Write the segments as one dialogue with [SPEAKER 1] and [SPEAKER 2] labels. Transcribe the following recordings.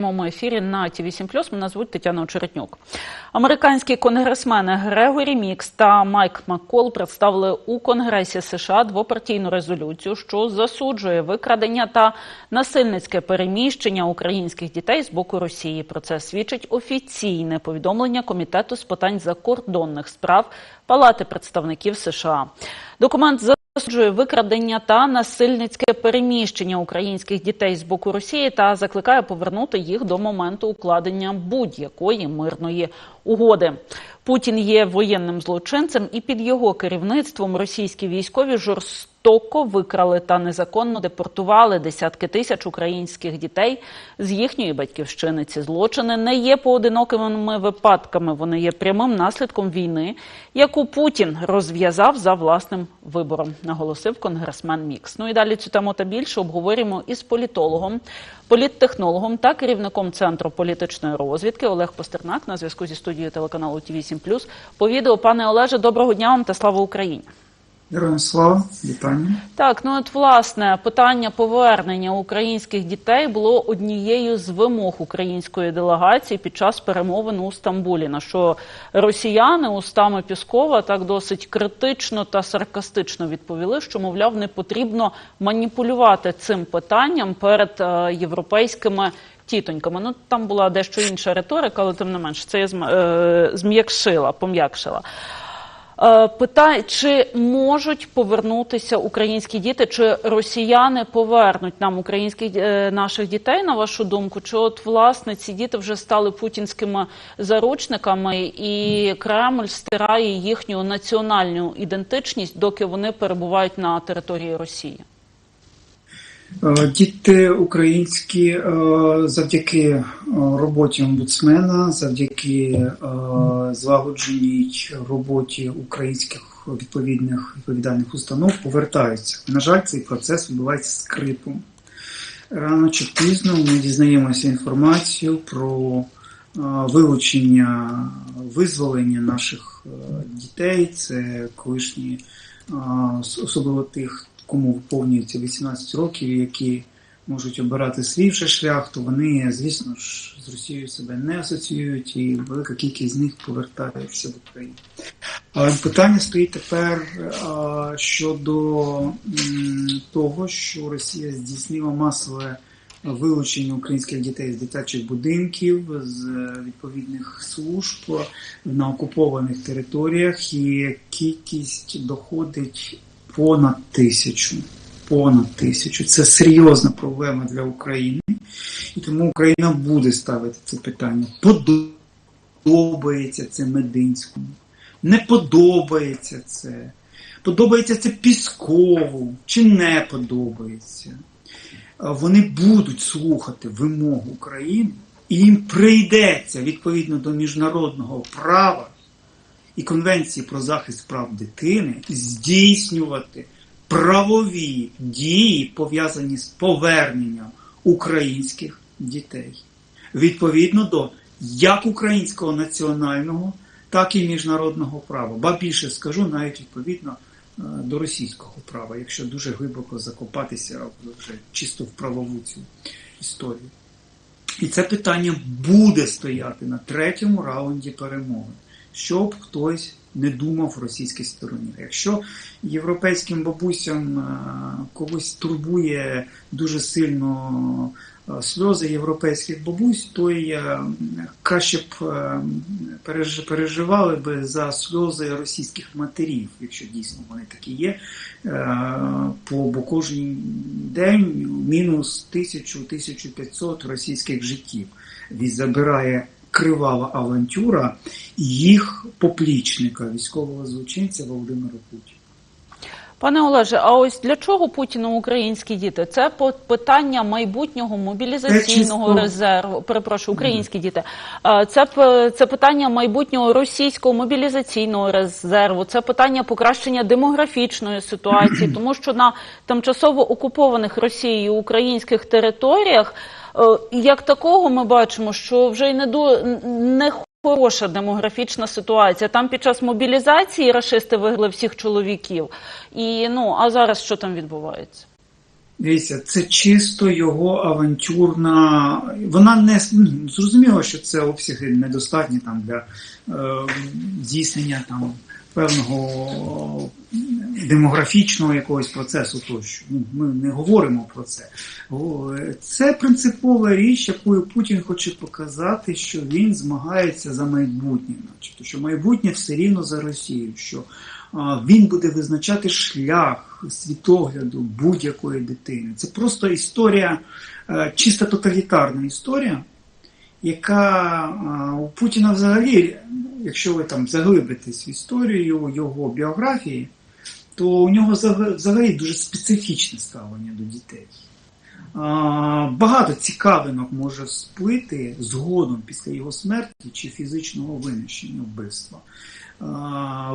[SPEAKER 1] моєму ефірі на ті 8 Мене звуть Тетяна Очеретнюк. Американські конгресмени Грегорі Мікс та Майк Маккол представили у Конгресі США двопартійну резолюцію, що засуджує викрадення та насильницьке переміщення українських дітей з боку Росії. Про це свідчить офіційне повідомлення Комітету з питань закордонних справ Палати представників США. Документ засуджує викрадення та насильницьке переміщення українських дітей з боку Росії та закликає повернути їх до моменту укладення будь-якої мирної угоди. Путін є воєнним злочинцем, і під його керівництвом російські військові жорстоко викрали та незаконно депортували десятки тисяч українських дітей з їхньої батьківщини. Ці злочини не є поодинокими випадками. Вони є прямим наслідком війни, яку Путін розв'язав за власним вибором, наголосив конгресмен Мікс. Ну і далі цю тему та більше обговорюємо із політологом, політтехнологом та керівником центру політичної розвідки Олег Постернак на зв'язку зі студією телеканалу ТІВІ 7 По відео пане Олеже, доброго дня вам та слава Україні.
[SPEAKER 2] Героям слава, вітання.
[SPEAKER 1] Так, ну от власне питання повернення українських дітей було однією з вимог української делегації під час перемовин у Стамбулі. На що росіяни устами Піскова так досить критично та саркастично відповіли, що мовляв не потрібно маніпулювати цим питанням перед е, європейськими. Тітоньками, ну там була дещо інша риторика, але тим не менш це я е, зм'якшила, пом'якшила. Питає, чи можуть повернутися українські діти, чи росіяни повернуть нам українських наших дітей, на вашу думку? Чи от власне ці діти вже стали путінськими заручниками, і Кремль стирає їхню національну ідентичність, доки вони перебувають на території Росії?
[SPEAKER 2] Діти українські завдяки роботі омбудсмена, завдяки злагодженій роботі українських відповідних відповідальних установ повертаються. На жаль, цей процес відбувається скрипом. Рано чи пізно ми дізнаємося інформацію про вилучення, визволення наших дітей. Це колишні, особливо тих кому виповнюється 18 років, які можуть обирати свій вже шлях, то вони, звісно ж, з Росією себе не асоціюють, і велика кількість з них повертається в Україну. Але питання стоїть тепер а, щодо м, того, що Росія здійснила масове вилучення українських дітей з дитячих будинків, з відповідних служб на окупованих територіях, і кількість доходить понад тисячу. Понад тисячу. Це серйозна проблема для України. І тому Україна буде ставити це питання. Подобається це Мединському. Не подобається це. Подобається це Піскову чи не подобається. Вони будуть слухати вимогу України, і їм прийдеться відповідно до міжнародного права і Конвенції про захист прав дитини здійснювати правові дії, пов'язані з поверненням українських дітей відповідно до як українського національного, так і міжнародного права. Ба більше скажу навіть відповідно до російського права, якщо дуже глибоко закопатися вже чисто в правову цю історію. І це питання буде стояти на третьому раунді перемоги щоб хтось не думав в російській стороні. Якщо європейським бабусям когось турбує дуже сильно сльози європейських бабусь, то я краще б переживали би за сльози російських матерів, якщо дійсно вони такі є. Бо кожен день мінус 1000-1500 російських життів. Він забирає кривава авантюра їх поплічника, військового злочинця Володимира Путіна.
[SPEAKER 1] Пане Олеже, а ось для чого Путіну українські діти? Це питання майбутнього мобілізаційного резерву. Перепрошую, українські діти. Це це питання майбутнього російського мобілізаційного резерву. Це питання покращення демографічної ситуації, тому що на тимчасово окупованих Росією українських територіях. Як такого ми бачимо, що вже й не до не хороша демографічна ситуація. Там під час мобілізації рашисти вигли всіх чоловіків. І ну а зараз що там відбувається?
[SPEAKER 2] Дивіться, це чисто його авантюрна. Вона не ну, зрозуміло, що це обсяги недостатні там для е, здійснення там певного демографічного якогось процесу тощо. Ну, ми не говоримо про це. Це принципова річ, якою Путін хоче показати, що він змагається за майбутнє, начебто, що майбутнє все рівно за Росію. що він буде визначати шлях світогляду будь-якої дитини. Це просто історія, е, чисто тоталітарна історія, яка у Путіна взагалі, якщо ви там заглибитесь в історію його біографії, то у нього взагалі дуже специфічне ставлення до дітей. Багато цікавинок може сплити згодом після його смерті чи фізичного винищення вбивства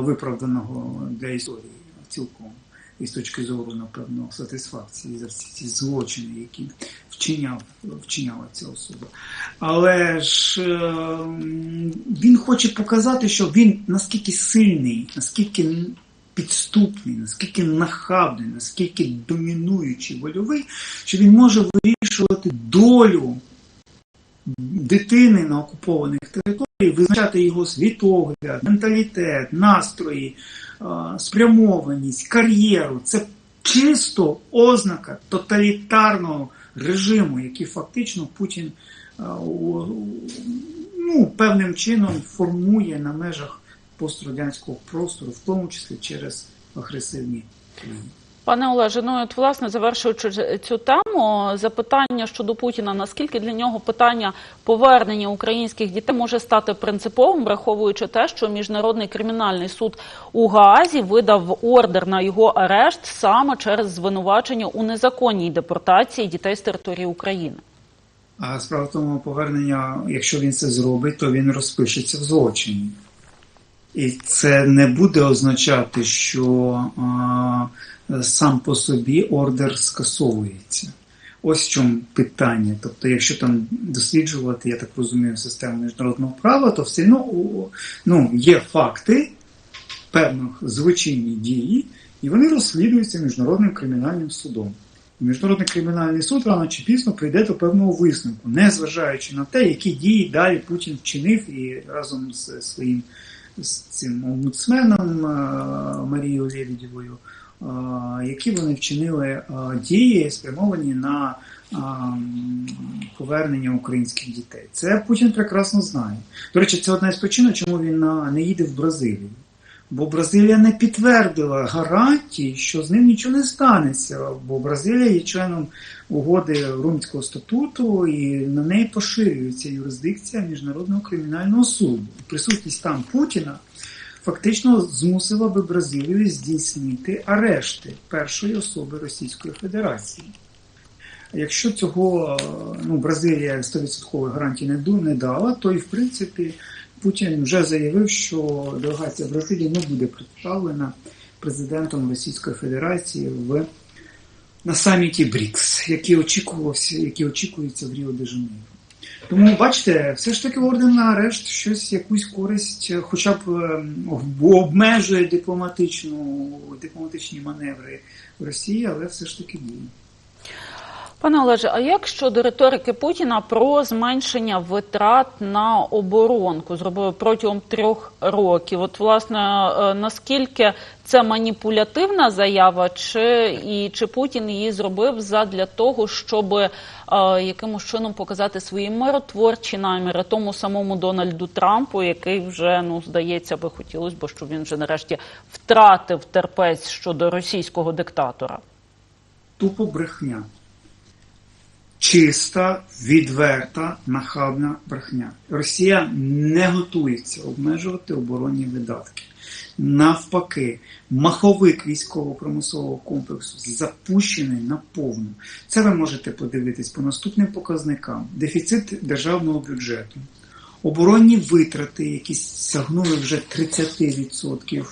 [SPEAKER 2] виправданого для історії цілком. І з точки зору, напевно, сатисфакції за всі ці злочини, які вчиняв, вчиняла ця особа. Але ж е, він хоче показати, що він наскільки сильний, наскільки підступний, наскільки нахабний, наскільки домінуючий вольовий, що він може вирішувати долю дитини на окупованих територіях, визначати його світогляд, менталітет, настрої, спрямованість, кар'єру. Це чисто ознака тоталітарного режиму, який фактично Путін ну, певним чином формує на межах пострадянського простору, в тому числі через агресивні країни.
[SPEAKER 1] Пане Олеже, ну от власне завершуючи цю тему, запитання щодо Путіна, наскільки для нього питання повернення українських дітей може стати принциповим, враховуючи те, що міжнародний кримінальний суд у Гаазі видав ордер на його арешт саме через звинувачення у незаконній депортації дітей з території України?
[SPEAKER 2] А справа в тому повернення, якщо він це зробить, то він розпишеться в злочині. І це не буде означати, що а, сам по собі ордер скасовується. Ось в чому питання. Тобто, якщо там досліджувати, я так розумію, систему міжнародного права, то все одно ну, є факти певних злочинні дії, і вони розслідуються міжнародним кримінальним судом. Міжнародний кримінальний суд рано чи пізно прийде до певного висновку, не зважаючи на те, які дії далі Путін вчинив і разом з своїм з цим омбудсменом Марією Лебедєвою які вони вчинили дії, спрямовані на повернення українських дітей. Це Путін прекрасно знає. До речі, це одна із причин, чому він не їде в Бразилію. Бо Бразилія не підтвердила гарантії, що з ним нічого не станеться. Бо Бразилія є членом угоди Румського статуту, і на неї поширюється юрисдикція Міжнародного кримінального суду. Присутність там Путіна фактично змусила би Бразилію здійснити арешти першої особи Російської Федерації. Якщо цього ну, Бразилія 100% гарантій не не дала, то і в принципі Путін вже заявив, що делегація Бразилії не буде представлена президентом Російської Федерації в на саміті БРІКС, який очікувався, який очікується в Ріо де Жанейро. Тому бачите, все ж таки орден на арешт щось, якусь користь, хоча б ем, обмежує дипломатичну, дипломатичні маневри Росії, але все ж таки діє.
[SPEAKER 1] Пане Олеже, а як щодо риторики Путіна про зменшення витрат на оборонку зробили протягом трьох років? От, власне, е, наскільки це маніпулятивна заява, чи і чи Путін її зробив задля того, щоб е, якимось чином показати свої миротворчі наміри тому самому Дональду Трампу, який вже ну здається би хотілося б, щоб він вже нарешті втратив терпець щодо російського диктатора?
[SPEAKER 2] Тупо брехня чиста, відверта, нахабна брехня. Росія не готується обмежувати оборонні видатки. Навпаки, маховик військово-промислового комплексу запущений на повну. Це ви можете подивитись по наступним показникам: дефіцит державного бюджету, оборонні витрати, які сягнули вже 30%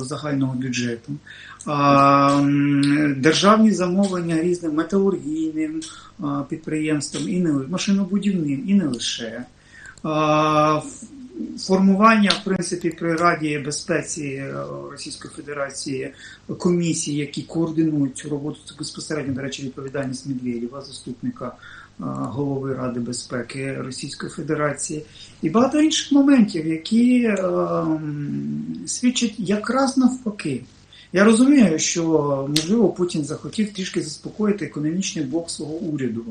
[SPEAKER 2] загального бюджету, державні замовлення різним металургійним підприємствам і не машинобудівним, і не лише. Формування, в принципі, при Раді безпеці е, Російської Федерації комісії, які координують цю роботу, це безпосередньо, до речі, відповідальність Медведєва, заступника е, голови Ради безпеки Російської Федерації, і багато інших моментів, які е, свідчать якраз навпаки. Я розумію, що можливо Путін захотів трішки заспокоїти економічний блок свого уряду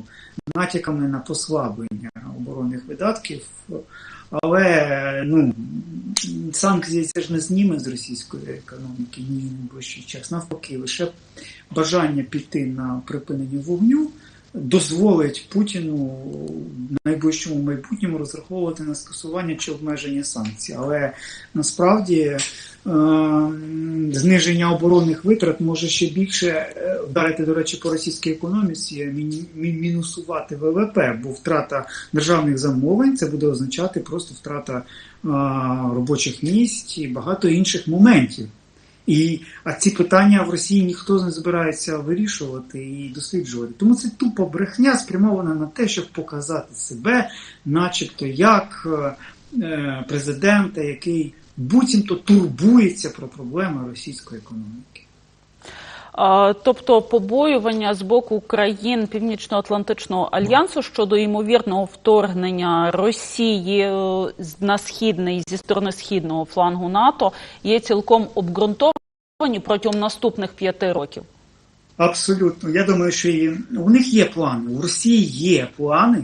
[SPEAKER 2] натяками на послаблення оборонних видатків, але ну санкції це ж не зніме з російської економіки ні найближчий час. Навпаки, лише бажання піти на припинення вогню дозволить Путіну в найближчому майбутньому розраховувати на скасування чи обмеження санкцій. Але насправді е, зниження оборонних витрат може ще більше е, вдарити, до речі, по російській економіці, мінусувати ВВП, бо втрата державних замовлень це буде означати просто втрата е, робочих місць і багато інших моментів. І а ці питання в Росії ніхто не збирається вирішувати і досліджувати. Тому це тупо брехня спрямована на те, щоб показати себе, начебто, як е, президента, який буцімто турбується про проблеми російської економіки.
[SPEAKER 1] Тобто побоювання з боку країн Північно-Атлантичного альянсу щодо ймовірного вторгнення Росії е, на східний зі сторони східного флангу НАТО є цілком обґрунтовані протягом наступних п'яти років.
[SPEAKER 2] Абсолютно. Я думаю, що і у них є плани. У Росії є плани,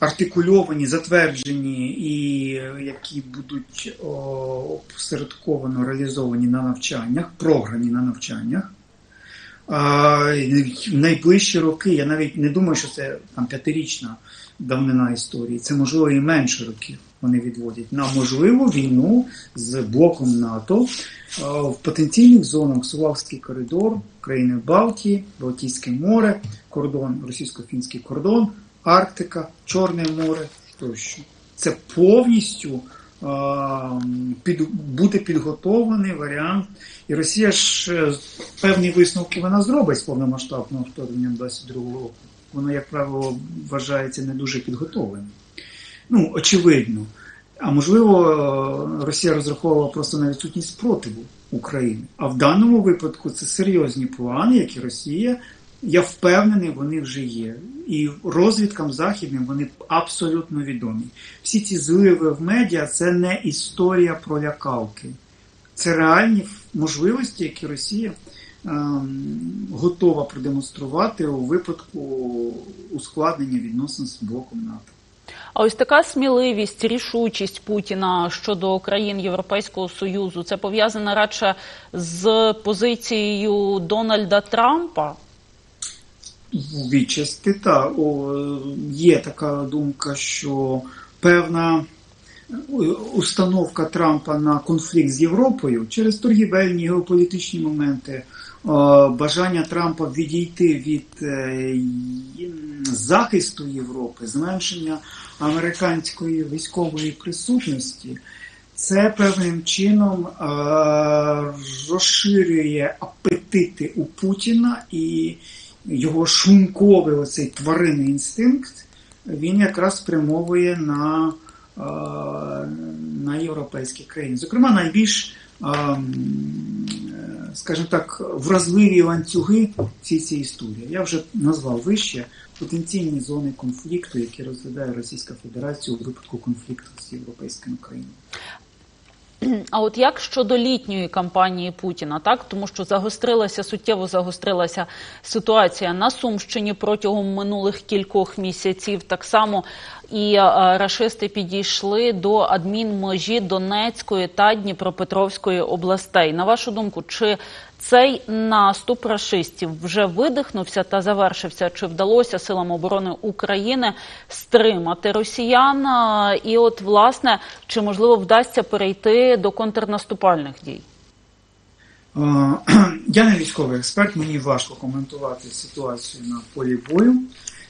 [SPEAKER 2] артикульовані, затверджені, і е, які будуть опосередковано реалізовані на навчаннях, програні на навчаннях. В найближчі роки, я навіть не думаю, що це там п'ятирічна давнина історії, це можливо і менше років вони відводять на можливу війну з блоком НАТО в потенційних зонах Сувавський коридор, країни Балтії, Балтійське море, кордон, російсько-фінський кордон, Арктика, Чорне море тощо. Це повністю під, бути підготовлений варіант. І Росія ж певні висновки вона зробить з повномасштабного вторгнення 22 року. Воно, як правило, вважається не дуже підготовленим. Ну, очевидно. А можливо, е, Росія розраховувала просто на відсутність спротиву України. А в даному випадку це серйозні плани, які Росія, я впевнений, вони вже є. І розвідкам західним вони абсолютно відомі. Всі ці зливи в медіа це не історія про лякалки. Це реальні можливості, які Росія ем, готова продемонструвати у випадку ускладнення відносин з блоком НАТО.
[SPEAKER 1] А ось така сміливість, рішучість Путіна щодо країн Європейського союзу це пов'язано радше з позицією Дональда Трампа.
[SPEAKER 2] Відчасти та о, є така думка, що певна установка Трампа на конфлікт з Європою через торгівельні геополітичні моменти, о, бажання Трампа відійти від е, захисту Європи, зменшення американської військової присутності. Це певним чином е, розширює апетити у Путіна і його шлунковий оцей тваринний інстинкт, він якраз спрямовує на, е, на європейські країни. Зокрема, найбільш, е, скажімо так, вразливі ланцюги всій цій історії. Я вже назвав вище потенційні зони конфлікту, які розглядає Російська Федерація у випадку конфлікту з європейськими країнами.
[SPEAKER 1] А от як щодо літньої кампанії Путіна, так тому що загострилася суттєво загострилася ситуація на Сумщині протягом минулих кількох місяців. Так само і е, рашисти підійшли до адмінмежі Донецької та Дніпропетровської областей. На вашу думку, чи цей наступ рашистів вже видихнувся та завершився? Чи вдалося силам оборони України стримати росіян? І, от, власне, чи можливо вдасться перейти до контрнаступальних дій?
[SPEAKER 2] Я не військовий експерт, мені важко коментувати ситуацію на полі бою.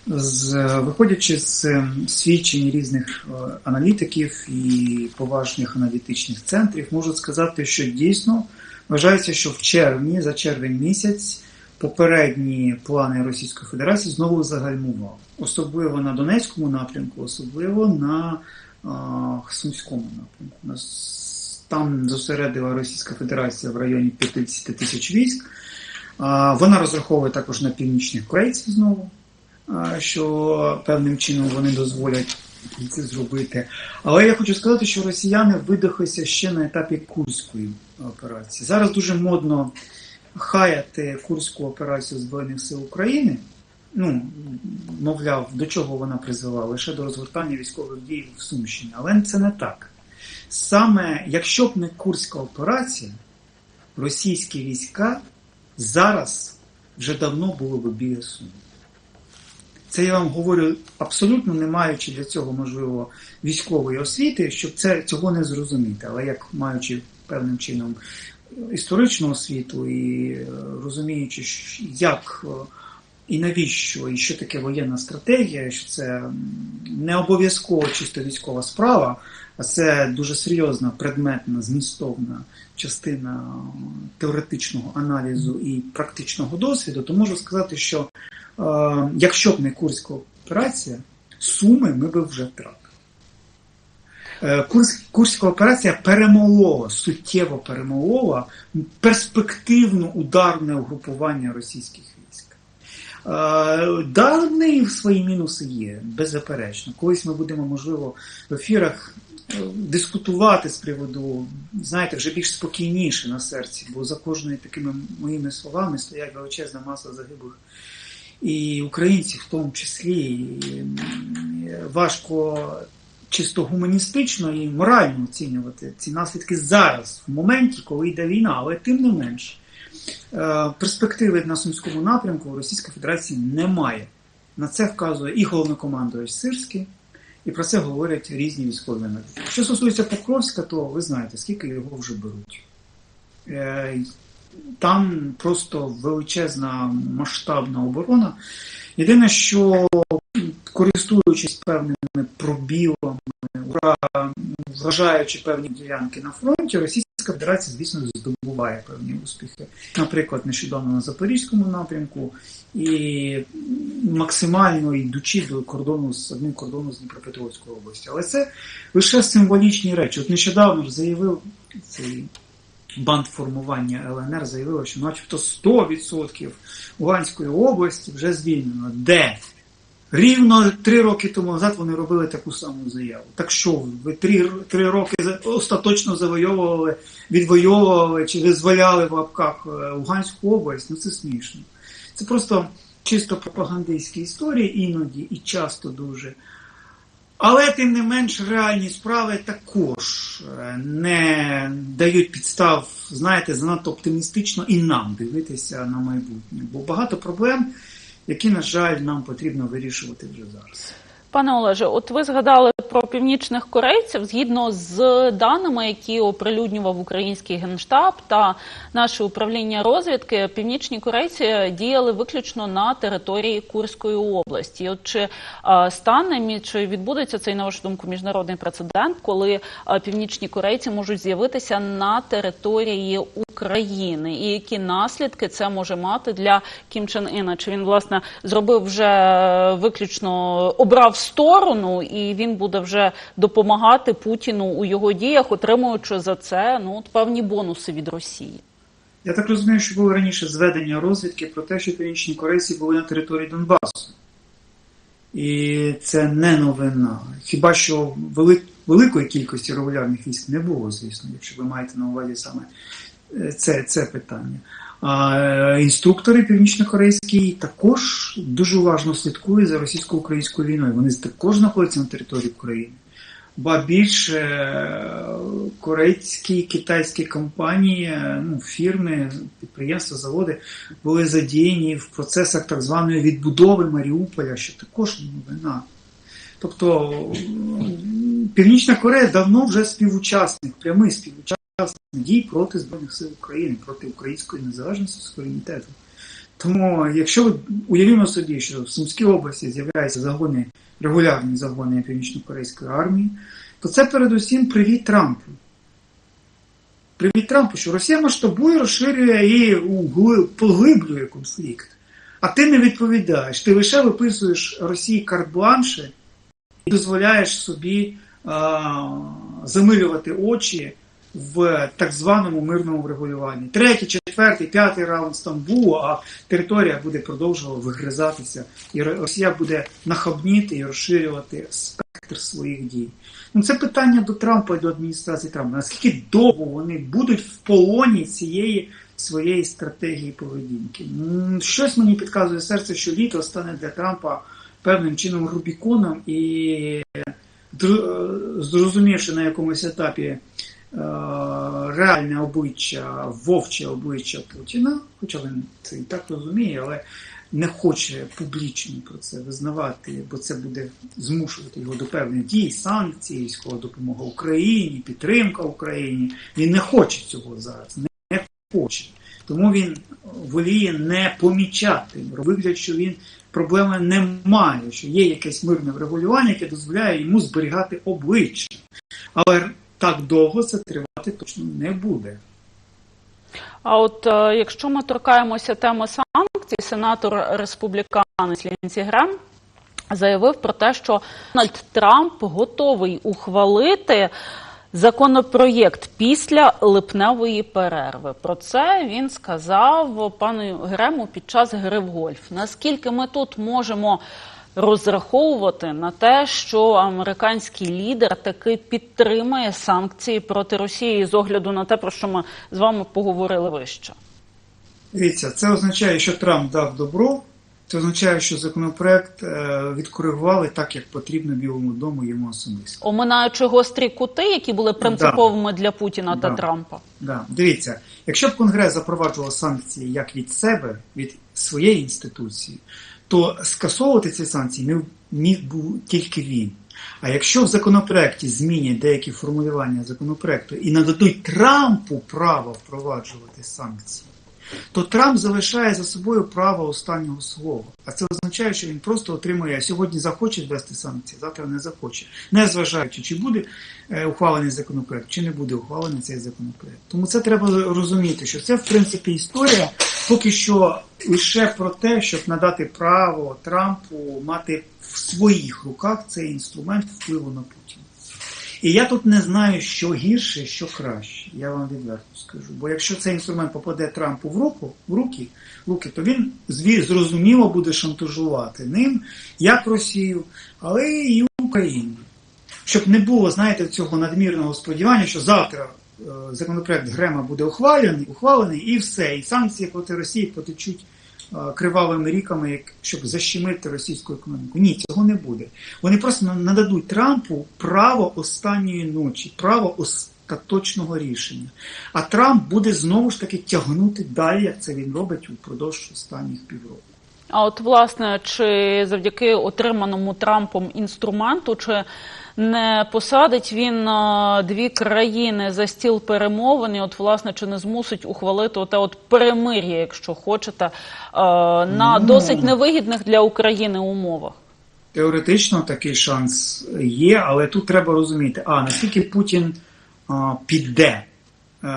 [SPEAKER 2] З, виходячи з е, свідчень різних е, аналітиків і поважних аналітичних центрів, можу сказати, що дійсно вважається, що в червні, за червень місяць, попередні плани Російської Федерації знову загальмували. Особливо на Донецькому напрямку, особливо на Сумському напрямку. Там зосередила Російська Федерація в районі 50 тисяч військ. Вона розраховує також на північних корейців знову, що певним чином вони дозволять це зробити. Але я хочу сказати, що росіяни видихлися ще на етапі Курської операції. Зараз дуже модно хаяти Курську операцію Збройних сил України. Ну, мовляв, до чого вона призвела? Лише до розгортання військових дій в Сумщині. Але це не так. Саме якщо б не Курська операція, російські війська зараз вже давно були б біля Сум. Це я вам говорю абсолютно не маючи для цього можливо військової освіти, щоб це цього не зрозуміти. Але як маючи певним чином історичну освіту і е, розуміючи, як е, і навіщо, і що таке воєнна стратегія, що це не обов'язково чисто військова справа, а це дуже серйозна предметна, змістовна частина теоретичного аналізу і практичного досвіду, то можу сказати, що е, якщо б не Курська операція, суми ми б вже втратили. Е, Курс, Курська операція перемолола, суттєво перемолола перспективно ударне угрупування російських військ. Е, Да, в свої мінуси є, беззаперечно. Колись ми будемо, можливо, в ефірах дискутувати з приводу, знаєте, вже більш спокійніше на серці, бо за кожною такими моїми словами стоять величезна маса загиблих і українців в тому числі. Важко чисто гуманістично і морально оцінювати ці наслідки зараз, в моменті, коли йде війна, але тим не менш. Е, Перспективи на Сумському напрямку у Російської Федерації немає. На це вказує і головнокомандувач Сирський, і про це говорять різні військові аналітики. Що стосується Покровська, то ви знаєте, скільки його вже беруть. Е, Там просто величезна масштабна оборона. Єдине, що користуючись певними пробілами, вражаючи певні ділянки на фронті, Федерація, звісно, здобуває певні успіхи. Наприклад, нещодавно на Запорізькому напрямку і максимально йдучи до кордону з одним кордону з Дніпропетровської області. Але це лише символічні речі. От нещодавно заявив цей банд формування ЛНР заявило, що начебто 100% Луганської області вже звільнено. Де? Рівно три роки тому назад вони робили таку саму заяву. Так що ви? три, три роки остаточно завойовували, відвоювали чи визволяли в лапках е, Луганську область? Ну це смішно. Це просто чисто пропагандистські історії іноді і часто дуже. Але тим не менш реальні справи також е, не дають підстав, знаєте, занадто оптимістично і нам дивитися на майбутнє. Бо багато проблем, які, на жаль, нам потрібно вирішувати вже зараз.
[SPEAKER 1] Пане Олеже, от ви згадали про північних корейців. Згідно з даними, які оприлюднював український генштаб та наше управління розвідки, північні корейці діяли виключно на території Курської області. От чи е, стане чи відбудеться цей на вашу думку міжнародний прецедент, коли е, північні корейці можуть з'явитися на території України, і які наслідки це може мати для Кім Чен Іна? Чи він власне зробив вже виключно обрав сторону, і він буде вже допомагати Путіну у його діях, отримуючи за це ну от певні бонуси від Росії?
[SPEAKER 2] Я так розумію, що було раніше зведення розвідки про те, що північні корейці були на території Донбасу. І це не новина. Хіба що вели- великої кількості регулярних військ не було, звісно, якщо ви маєте на увазі саме е, це, це питання. Інструктори північнокорейські також дуже уважно слідкують за російсько-українською війною. Вони також знаходяться на території України. Ба більше е, корейські китайські компанії, е, ну, фірми, підприємства, заводи були задіяні в процесах так званої відбудови Маріуполя, що також новина. Тобто Північна Корея давно вже співучасник, прямий співучасник дій проти Збройних сил України, проти української незалежності суверенітету. Тому, якщо уявімо собі, що в Сумській області з'являються загони, регулярні загони північно-корейської армії, то це передусім привіт Трампу. Привіт Трампу, що Росія масштабує, розширює і поглиблює конфлікт. А ти не відповідаєш. Ти лише виписуєш Росії карт-бланши і дозволяєш собі замилювати очі в так званому мирному врегулюванні. Третій, четвертий, п'ятий раунд Стамбулу, а територія буде продовжувати вигризатися, і Росія буде нахабніти і розширювати спектр своїх дій. Ну, це питання до Трампа і до адміністрації Трампа. Наскільки довго вони будуть в полоні цієї своєї стратегії поведінки? Щось мені підказує серце, що літо стане для Трампа певним чином Рубіконом і зрозумівши на якомусь етапі е, реальне обличчя, вовче обличчя Путіна, хоча він це і так розуміє, але не хоче публічно про це визнавати, бо це буде змушувати його до певних дій, санкцій, військова допомога Україні, підтримка Україні. Він не хоче цього зараз, не хоче. Тому він воліє не помічати, вигляд, що він проблеми не має, що є якесь мирне врегулювання, яке дозволяє йому зберігати обличчя. Але так довго це тривати точно не буде.
[SPEAKER 1] А от е, якщо ми торкаємося теми санкцій, сенатор республіканець Лінсі Грем заявив про те, що Дональд Трамп готовий ухвалити законопроєкт після липневої перерви. Про це він сказав пану Грему під час гри в гольф. Наскільки ми тут можемо розраховувати на те, що американський лідер таки підтримає санкції проти Росії з огляду на те, про що ми з вами поговорили вище?
[SPEAKER 2] Дивіться, це означає, що Трамп дав добро. Це означає, що законопроект е, відкоригували так, як потрібно Білому дому йому особисто.
[SPEAKER 1] Оминаючи гострі кути, які були принциповими для Путіна та
[SPEAKER 2] Да.
[SPEAKER 1] Трампа.
[SPEAKER 2] Да. Дивіться, якщо б Конгрес запроваджував санкції як від себе, від своєї інституції, то скасовувати ці санкції не міг був тільки він. А якщо в законопроекті змінять деякі формулювання законопроекту і нададуть Трампу право впроваджувати санкції, то Трамп залишає за собою право останнього слова. А це означає, що він просто отримує сьогодні захоче ввести санкції, завтра не захоче, не зважаючи, чи буде е, ухвалений законопроект, чи не буде ухвалений цей законопроект. Тому це треба розуміти, що це в принципі історія поки що лише про те, щоб надати право Трампу мати в своїх руках цей інструмент впливу на Путіна. І я тут не знаю, що гірше, що краще. Я вам відверто скажу. Бо якщо цей інструмент попаде Трампу в руку, в руки, в руки, то він зрозуміло буде шантажувати ним як Росію, але і Україну. Щоб не було, знаєте, цього надмірного сподівання, що завтра е, законопроект Грема буде ухвалений, ухвалений і все. І санкції проти Росії потечуть кривавими ріками, щоб защемити російську економіку. Ні, цього не буде. Вони просто нададуть Трампу право останньої ночі, право остаточного рішення. А Трамп буде знову ж таки тягнути далі, як це він робить упродовж останніх півроку.
[SPEAKER 1] А от власне, чи завдяки отриманому Трампом інструменту, чи не посадить він е, дві країни за стіл перемовин, і от власне чи не змусить ухвалити оте от перемир'я, якщо хочете, е, на
[SPEAKER 2] Ну.
[SPEAKER 1] досить невигідних для України умовах?
[SPEAKER 2] Теоретично такий шанс є, але тут треба розуміти, а наскільки Путін а, піде а,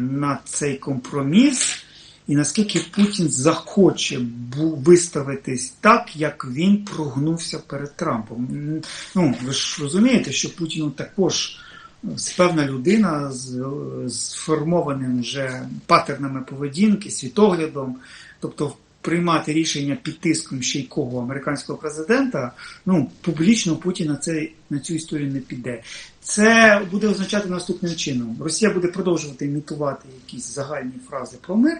[SPEAKER 2] на цей компроміс, і наскільки Путін захоче виставитись так, як він прогнувся перед Трампом. Ну, ви ж розумієте, що Путіну також певна людина з сформованим вже патернами поведінки, світоглядом, тобто приймати рішення під тиском ще й кого американського президента, ну публічно Путін на це на цю історію не піде. Це буде означати наступним чином: Росія буде продовжувати імітувати якісь загальні фрази про мир.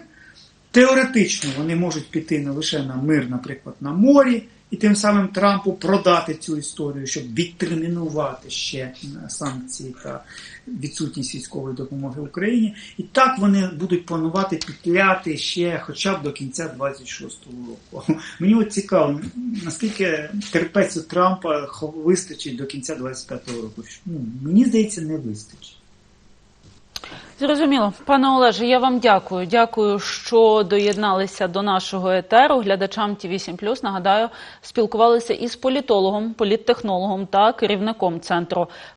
[SPEAKER 2] Теоретично вони можуть піти не лише на мир, наприклад, на морі, і тим самим Трампу продати цю історію, щоб відтермінувати ще е, санкції та відсутність військової допомоги Україні. І так вони будуть планувати петляти ще хоча б до кінця 26-го року. Мені от цікаво, наскільки терпець у Трампа вистачить до кінця 25-го року. Ну, мені здається, не вистачить.
[SPEAKER 1] Зрозуміло, пане Олеже, я вам дякую. Дякую, що доєдналися до нашого етеру. Глядачам ТІВІ 7 нагадаю, спілкувалися із політологом, політтехнологом та керівником центру